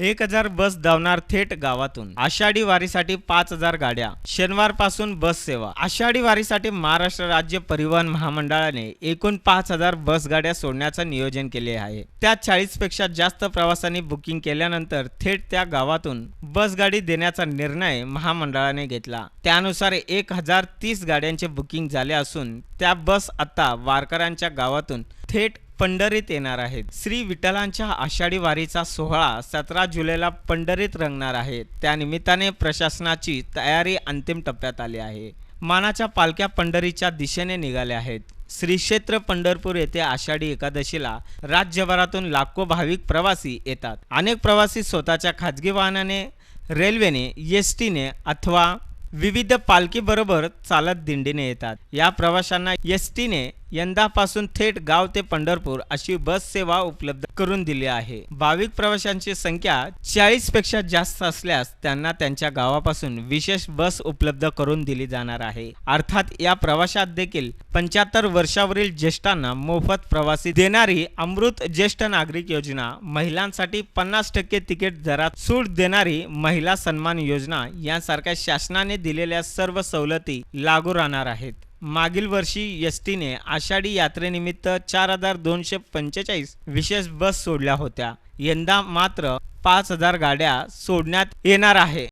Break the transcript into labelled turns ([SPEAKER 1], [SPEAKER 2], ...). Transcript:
[SPEAKER 1] एक हजार बस धावणार थेट गावातून. आषाढी वारीसाठी पाच हजार गाड्या. शनिवारपासून बस सेवा. आषाढी वारीसाठी महाराष्ट्र राज्य परिवहन महामंडळाने एकूण पाच हजार बस गाड्या सोडण्याचं नियोजन केले आहे. त्यात चाळीसपेक्षा जास्त प्रवासांनी बुकिंग केल्यानंतर थेट त्या गावातून बस गाडी देण्याचा निर्णय महामंडळाने घेतला. त्यानुसार एक हजार तीस गाड्यांचे बुकिंग झाले असून त्या बस आता वारकऱ्यांच्या गावातून थेट पंढरीत येणार आहेत. श्री विठ्ठलांच्या आषाढी वारीचा सोहळा सतरा जुलैला पंढरीत रंगणार आहे. त्यानिमित्ताने प्रशासनाची तयारी अंतिम टप्प्यात आली आहे. मानाच्या पालख्या पंढरीच्या दिशेने निघाल्या आहेत. श्री क्षेत्र पंढरपूर येथे आषाढी एकादशीला राज्यभरातून लाखो भाविक प्रवासी येतात. अनेक प्रवासी स्वतःच्या खाजगी वाहनाने रेल्वेने एस टीने अथवा विविध पालखीबरोबर चालत दिंडीने येतात. या प्रवाशांना एस टीने यंदापासून थेट गाव ते पंढरपूर अशी बस सेवा उपलब्ध करून दिली आहे. भाविक प्रवाशांची संख्या चाळीसपेक्षा जास्त असल्यास त्यांना त्यांच्या गावापासून विशेष बस उपलब्ध करून दिली जाणार आहे. अर्थात या प्रवाशात देखील पंच्याहत्तर वर्षावरील ज्येष्ठांना मोफत प्रवासी देणारी अमृत ज्येष्ठ नागरिक योजना महिलांसाठी पन्नास टक्के तिकीट दरात सूट देणारी महिला सन्मान योजना यांसारख्या शासनाने दिलेल्या सर्व सवलती लागू राहणार आहेत. मागील वर्षी एस टीने आषाढी यात्रेनिमित्त चार हजार दोनशे पंचेचाळीस विशेष बस सोडल्या होत्या. यंदा मात्र पाच हजार गाड्या सोडण्यात येणार आहे.